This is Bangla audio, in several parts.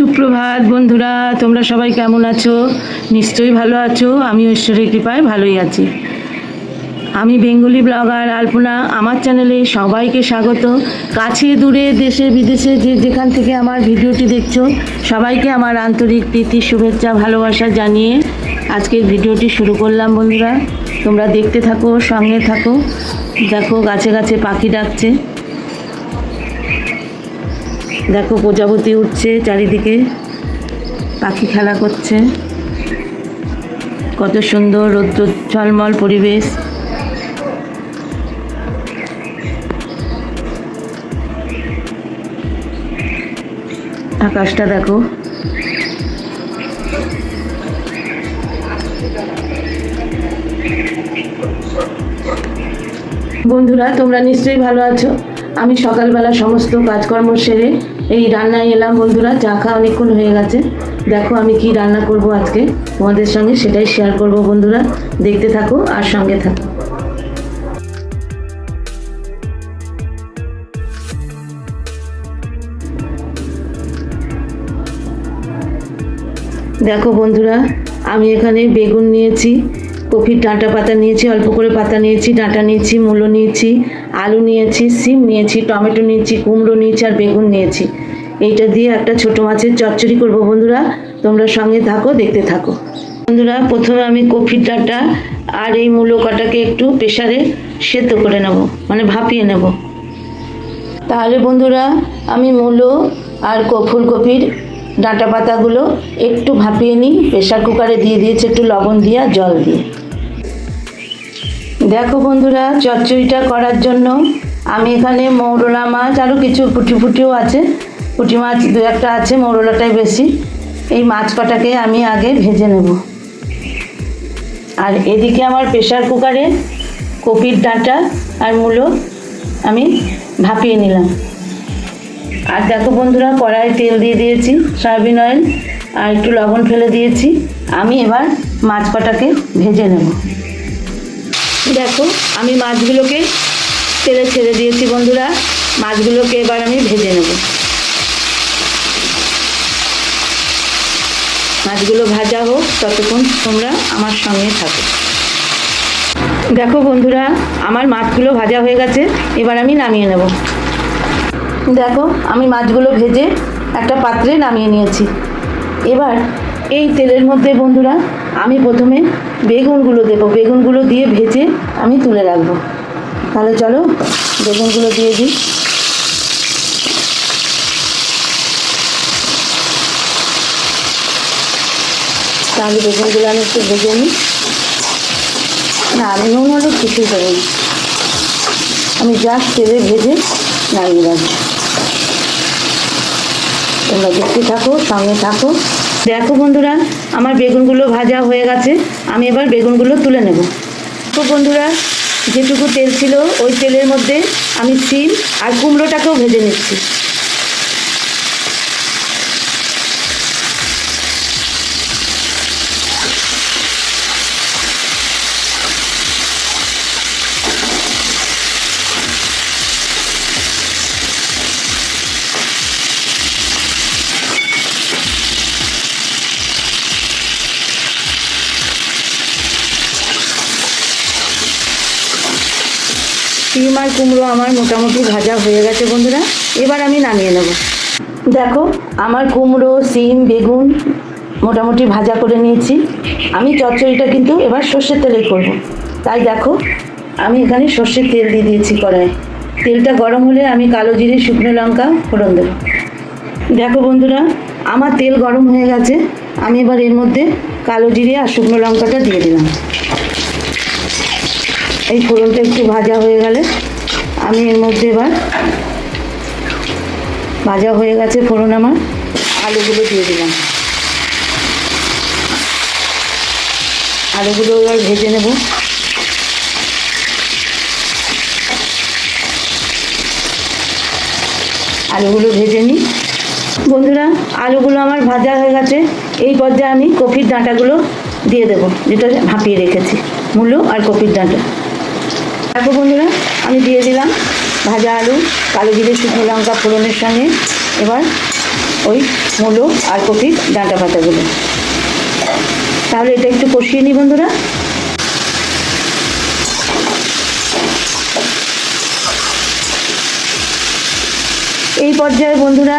সুপ্রভাত বন্ধুরা, তোমরা সবাই কেমন আছো? নিশ্চয়ই ভালো আছো আমি ঈশ্বরের কৃপায় ভালোই আছি। আমি বেঙ্গলি ব্লগার আলপনা, আমার চ্যানেলে সবাইকে স্বাগত। কাছে, দূরে, দেশে, বিদেশে যে যেখান থেকে আমার ভিডিওটি দেখছ, সবাইকে আমার আন্তরিক প্রীতি, শুভেচ্ছা, ভালোবাসা জানিয়ে আজকের ভিডিওটি শুরু করলাম বন্ধুরা। তোমরা দেখতে থাকো, সঙ্গে থাকো। দেখো, গাছে গাছে পাখি ডাকছে। দেখো প্রজাপতি উঠছে চারিদিকে, পাখি খেলা করছে। কত সুন্দর রৌদ্র ঝলমল পরিবেশ। আকাশটা দেখো। বন্ধুরা, তোমরা নিশ্চয়ই ভালো আছো। আমি সকালবেলা সমস্ত কাজকর্ম সেরে এই রান্নায় এলাম বন্ধুরা, চা খাওয়া অনেকক্ষণ হয়ে গেছে। দেখো আমি কি রান্না করব আজকে। তোমাদের সঙ্গে সেটাই শেয়ার করব বন্ধুরা। দেখতে থাকো আর সঙ্গে থাকো। দেখো বন্ধুরা, আমি এখানে বেগুন নিয়েছি। কপির ডাঁটা পাতা নিয়েছি, অল্প করে পাতা নিয়েছি, ডাঁটা নিয়েছি, মূলো নিয়েছি, আলু নিয়েছি, সিম নিয়েছি, টমেটো নিয়েছি, কুমড়ো নিয়েছি আর বেগুন নিয়েছি। এইটা দিয়ে একটা ছোট মাছের চচ্চড়ি করব বন্ধুরা। তোমরা সঙ্গে থাকো, দেখতে থাকো। বন্ধুরা, প্রথমে আমি কপির ডাঁটা আর এই মূলো কটাকে একটু প্রেশারে সেদ্ধ করে নেব মানে ভাপিয়ে নেব। তাহলে বন্ধুরা, আমি মূলো আর ফুলকপির ডাঁটা পাতাগুলো একটু ভাপিয়ে নিই। প্রেশার কুকারে দিয়ে দিয়েছি একটু লবণ দিয়ে, জল দিয়ে। দেখো বন্ধুরা, চচ্চড়িটা করার জন্য আমি এখানে মৌরলা মাছ আরও কিছু পুঁটি ফুটিও আছে। পুঁটি মাছ দু একটা আছে, মৌরলাটাই বেশি। এই মাছ কটাকে আমি আগে ভেজে নেব। আর এদিকে আমার প্রেশার কুকারে কপির ডাঁটা আর মূলো আমি ভাপিয়ে নিলাম। আর দেখো বন্ধুরা কড়াই তেল দিয়ে দিয়েছি, সয়াবিন অয়েল আর একটু লবণ ফেলে দিয়েছি। আমি এবার মাছ কটাকে ভেজে নেব। দেখো, আমি মাছগুলোকে তেলে ছেড়ে দিয়েছি বন্ধুরা। মাছগুলোকে এবার আমি ভেজে নেব। মাছগুলো ভাজা হোক, ততক্ষণ তোমরা আমার সঙ্গে থাকো। দেখো বন্ধুরা, আমার মাছগুলো ভাজা হয়ে গেছে, এবার আমি নামিয়ে নেব। দেখো, আমি মাছগুলো ভেজে একটা পাত্রে নামিয়ে নিয়েছি। এবার এই তেলের মধ্যে বন্ধুরা, আমি প্রথমে বেগুনগুলো দেবো। বেগুনগুলো দিয়ে ভেজে আমি তুলে রাখব। তাহলে চলো, বেগুনগুলো দিয়ে দিই। তাহলে বেগুনগুলো আমি একটু ভেজে নিই। না নুন হলুদ কিছুই করিনি আমি জাস্ট তেলে ভেজে নামিয়ে রাখব। তোমরা দেখতে থাকো, সঙ্গে থাকো। দেখো বন্ধুরা, আমার বেগুনগুলো ভাজা হয়ে গেছে। আমি এবার বেগুনগুলো তুলে নেব। তো বন্ধুরা, যেটুকু তেল ছিল, ওই তেলের মধ্যে আমি সিম আর কুমড়োটাকেও ভেজে নিচ্ছি। সিম আর কুমড়ো আমার মোটামুটি ভাজা হয়ে গেছে, বন্ধুরা। এবার আমি নামিয়ে নেব। দেখো, আমার কুমড়ো, সিম, বেগুন মোটামুটি ভাজা করে নিয়েছি। আমি চচ্চড়িটা কিন্তু এবার সর্ষের তেলেই করব। তাই দেখো, আমি এখানে সর্ষের তেল দিয়ে দিয়েছি কড়ায় তেলটা গরম হলে আমি কালো জিরে, শুকনো লঙ্কা, ফোড়ন দেবো। দেখো, বন্ধুরা, আমার তেল গরম হয়ে গেছে। আমি এবার এর মধ্যে কালো জিরে আর শুকনো লঙ্কাটা দিয়ে দিলাম। এই ফোড়নটা একটু ভাজা হয়ে গেলে আমি এর মধ্যে এবার ভাজা হয়ে গেছে ফোড়ন আমার। আলুগুলো দিয়ে দিলাম। আলুগুলো এবার ভেজে নেব। আলুগুলো ভেজে নিই। বন্ধুরা, আলুগুলো আমার ভাজা হয়ে গেছে। এই পর্যায়ে আমি কপির ডাঁটাগুলো দিয়ে দেবো, যেটা ভাপিয়ে রেখেছি। মূলো আর কপির ডাঁটা। দেখো বন্ধুরা, আমি দিয়ে দিলাম ভাজা আলু, কালো জিরে, শুকনো লঙ্কা, ফোড়নের সঙ্গে। এবার ওই মূলো আর কপির ডাঁটা পাতাগুলো। তাহলে এটা একটু কষিয়ে নিই বন্ধুরা। এই পর্যায়ে বন্ধুরা,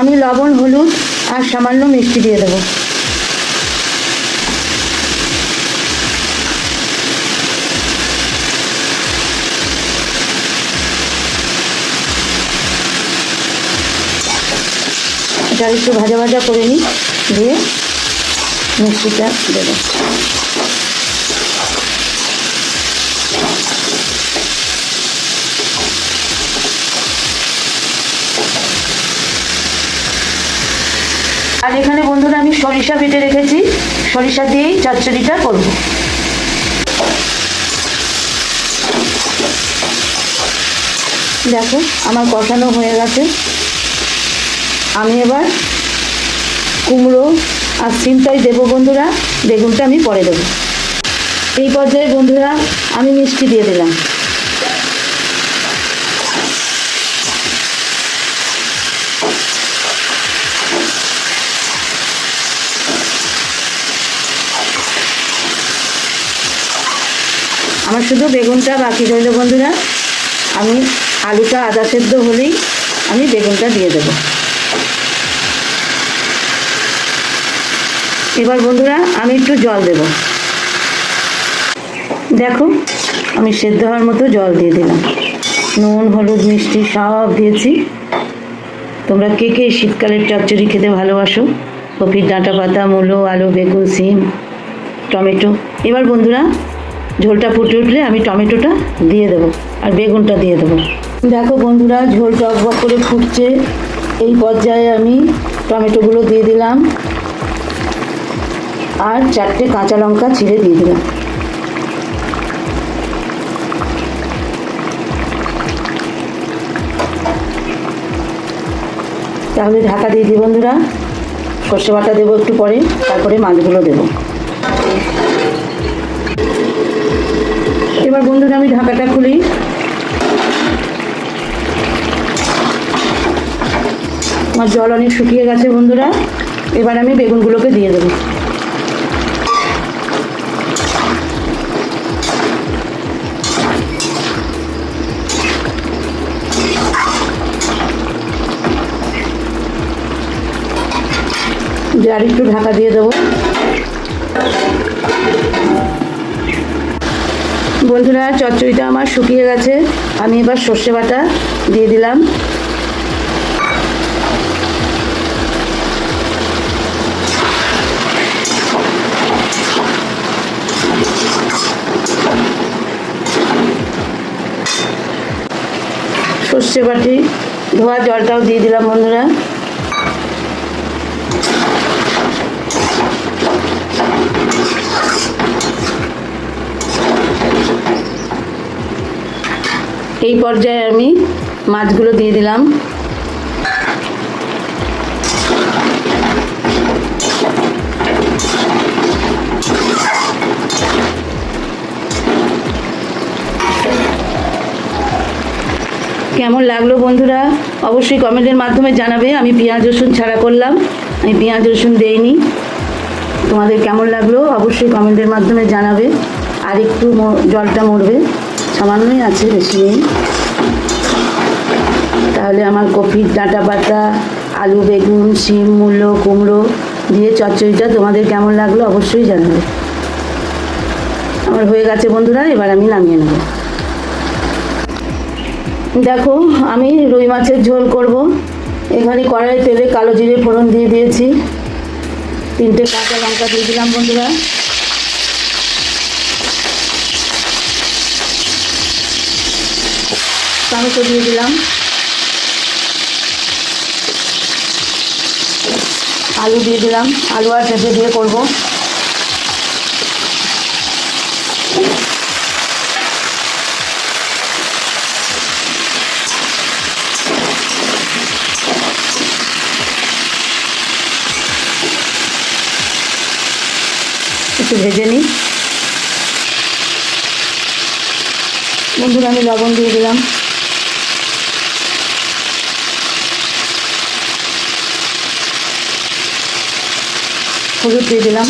আমি লবণ, হলুদ আর সামান্য মিষ্টি দিয়ে দেবো। এটা একটু ভাজা ভাজা করে নিই, দিয়ে মিষ্টিটা দেবো। আর এখানে বন্ধুরা আমি সরিষা বেটে রেখেছি, সরিষা দিয়েই চচ্চড়িটা করব। দেখো, আমার কষানো হয়ে গেছে। আমি এবার কুমড়ো আর সিমটাই দেবো বন্ধুরা, বেগুনটা আমি পরে দেবো। এই পর্যায়ে বন্ধুরা, আমি মিষ্টি দিয়ে দিলাম। আমার শুধু বেগুনটা বাকি রইল বন্ধুরা। আমি আলুটা আদা সেদ্ধ হলেই আমি বেগুনটা দিয়ে দেবো। এবার বন্ধুরা আমি একটু জল দেব। দেখো, আমি সেদ্ধ হওয়ার মতো জল দিয়ে দিলাম। নুন, হলুদ, মিষ্টি সব দিয়েছি। তোমরা কে কে শীতকালের চচ্চড়ি খেতে ভালোবাসো? কপির ডাঁটা পাতা, মূলো, আলু, বেগুন, সিম, টমেটো। এবার বন্ধুরা, ঝোলটা ফুটে উঠলে আমি টমেটোটা দিয়ে দেবো আর বেগুনটা দিয়ে দেবো। দেখো বন্ধুরা, ঝোল টক করে ফুটছে। এই পর্যায়ে আমি টমেটোগুলো দিয়ে দিলাম। আর চারটে কাঁচা লঙ্কা ছিঁড়ে দিয়ে দিলাম। তাহলে ঢাকা দিয়ে দিই বন্ধুরা। সর্ষে বাটা দেবো একটু পরে, তারপরে মাছগুলো দেবো। এবার বন্ধুরা আমি ঢাকাটা খুলি। আমার জল অনেক শুকিয়ে গেছে বন্ধুরা। এবার আমি বেগুনগুলোকে দিয়ে দেবো। আর একটু ঢাকা দিয়ে দেবো। বন্ধুরা, চচ্চড়িটা আমার শুকিয়ে গেছে। আমি এবার সর্ষে বাটা দিয়ে দিলাম। সর্ষে বাটি ধোয়া জলটাও দিয়ে দিলাম বন্ধুরা। এই পর্যায়ে আমি মাছগুলো দিয়ে দিলাম। কেমন লাগল বন্ধুরা? অবশ্যই কমেন্টের মাধ্যমে জানাবে। আমি পেঁয়াজ, রসুন ছাড়া করলাম। আমি পেঁয়াজ, রসুন দেইনি। তোমাদের কেমন লাগল? অবশ্যই কমেন্টের মাধ্যমে জানাবে। আর একটু জলটা মরবে। সামান্যই আছে বেশি নেই। তাহলে আমার কপির ডাঁটা পাতা, আলু, বেগুন, শিম, মূলো, কুমড়ো দিয়ে চচ্চড়িটা তোমাদের কেমন লাগল অবশ্যই জানাবে। আমার হয়ে গেছে বন্ধুরা, এবার আমি নামিয়ে নেব। দেখো, আমি রুই মাছের ঝোল করব। এখানে কড়াই তেলে কালো জিরে ফোড়ন দিয়ে দিয়েছি। তিনটে কাঁচা লঙ্কা দিয়ে দিলাম বন্ধুরা। টমেটো দিয়ে দিলাম। আলু দিয়ে দিলাম। আলু আর পেঁপে দিয়ে করব। একটু ভেজে নিই। বন্ধুরা, আমি লবণ দিয়ে দিলাম। হলুদ দিয়ে দিলাম।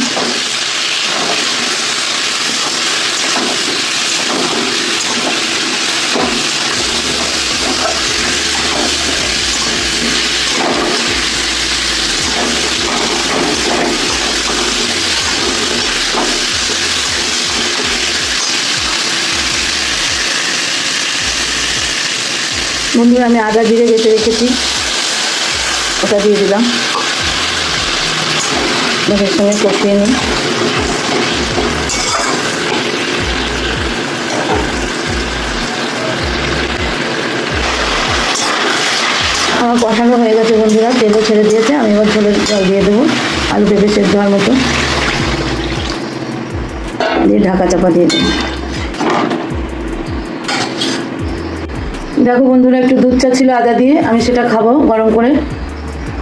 বন্ধুরা আমি আদা জিরে বেটে রেখেছি। ওটা দিয়ে দিলাম। এর সঙ্গে কষিয়ে নিই আমার কষানো হয়ে গেছে বন্ধুরা, তেলও ছেড়ে দিয়েছে, আমি এবার ঝোলের জল দিয়ে দেবো, আলু পেঁপে সেদ্ধ হওয়ার মতো। দিয়ে ঢাকা চাপা দিয়ে দেবো। দেখো বন্ধুরা, একটু দুধ চা ছিল আদা দিয়ে, আমি সেটা খাব গরম করে।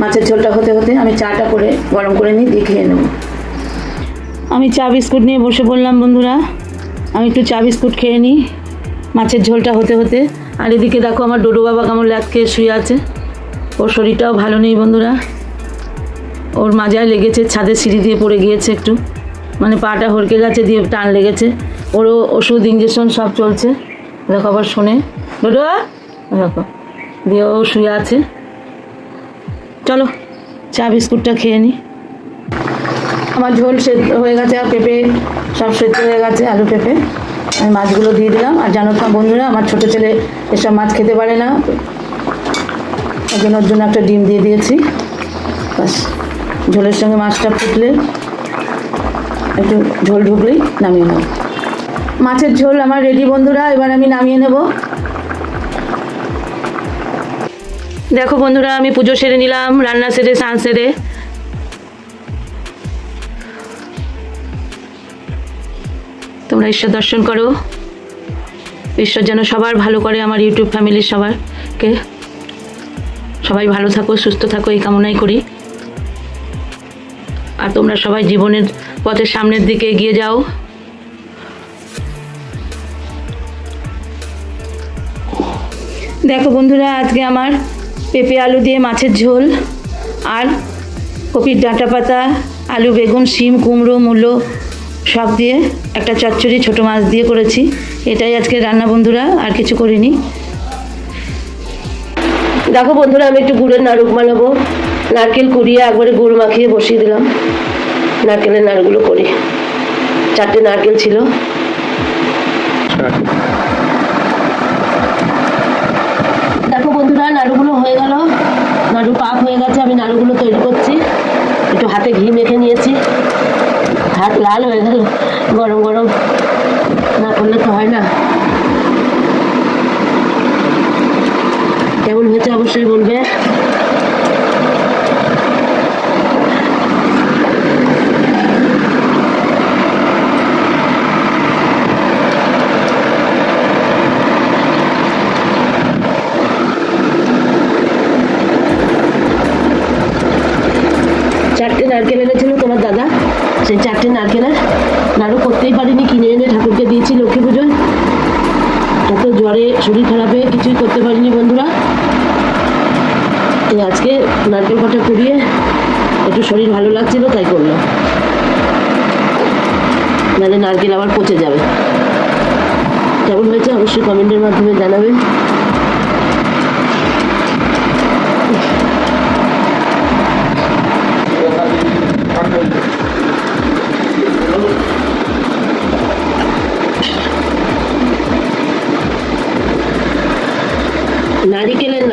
মাছের ঝোলটা হতে হতে আমি চাটা করে গরম করে নিয়ে দিয়ে খেয়ে নেব। আমি চা বিস্কুট নিয়ে বসে পড়লাম বন্ধুরা, আমি একটু চা বিস্কুট খেয়ে নিই, মাছের ঝোলটা হতে হতে। আর এদিকে দেখো আমার ডোডো বাবা কেমন ল্যাদ খেয়ে শুয়ে আছে। ওর শরীরটাও ভালো নেই, বন্ধুরা। ওর মাজায় লেগেছে ছাদের সিঁড়ি দিয়ে পড়ে গিয়েছে একটু। মানে পাটা হরকে গেছে, দিয়ে টান লেগেছে। ওরও ওষুধ ইঞ্জেকশন সব চলছে। দেখো আবার শোনে, ডোডো, দেখো। দিয়ে ও শুয়ে আছে। চলো, চা বিস্কুটটা খেয়ে নিই আমার ঝোল সেদ্ধ হয়ে গেছে আর পেঁপে সব সেদ্ধ হয়ে গেছে, আলু পেঁপে। আমি মাছগুলো দিয়ে দিলাম। আর জানো তো বন্ধুরা, আমার ছোটো ছেলে এসব মাছ খেতে পারে না। ওই জন্য ওর জন্য একটা ডিম দিয়ে দিয়েছি। বাস ঝোলের সঙ্গে মাছটা ফুটলে একটু ঝোল ঢুকলেই নামিয়ে নেব। মাছের ঝোল আমার রেডি বন্ধুরা, এবার আমি নামিয়ে নেব। দেখো বন্ধুরা, আমি পুজো সেরে নিলাম, রান্না সেরে, স্নান সেরে। তোমরা ঈশ্বর দর্শন করো। ঈশ্বর যেন সবার ভালো করে, আমার ইউটিউব ফ্যামিলির সবারকে সবাই ভালো থাকো, সুস্থ থাকো, এই কামনাই করি। আর তোমরা সবাই জীবনের পথের সামনের দিকে এগিয়ে যাও। দেখো বন্ধুরা, আজকে আমার পেঁপে, আলু দিয়ে মাছের ঝোল আর কপির ডাঁটা পাতা, আলু, বেগুন, শিম, কুমড়ো, মূলো, সব দিয়ে একটা চচ্চড়ি ছোটো মাছ দিয়ে করেছি। এটাই আজকে রান্না বন্ধুরা, আর কিছু করিনি। দেখো বন্ধুরা, আমি একটু গুড়ের নাড়ুক বানাবো। নারকেল কুড়িয়ে একবারে গুড় মাখিয়ে বসিয়ে দিলাম। নারকেলের নাড়গুলো করি। চারটে নারকেল ছিল দেখো বন্ধুরা নাড়ুগুলো হয়ে গেল। নাড়ু পাক হয়ে গেছে, আমি নাড়ুগুলো তৈরি করছি। একটু হাতে ঘি মেখে নিয়েছি। হাত লাল হয়ে গেল, গরম গরম। না করলে তো হয় না। কেমন হয়েছে অবশ্যই বলবে। বন্ধুরা। এই আজকে নারকেল কটা কুড়িয়ে একটু শরীর ভালো লাগছিল, তাই করলাম। নাহলে নারকেল আবার পচে যাবে। কেমন হয়েছে অবশ্যই কমেন্টের মাধ্যমে জানাবেন। নারিকেলের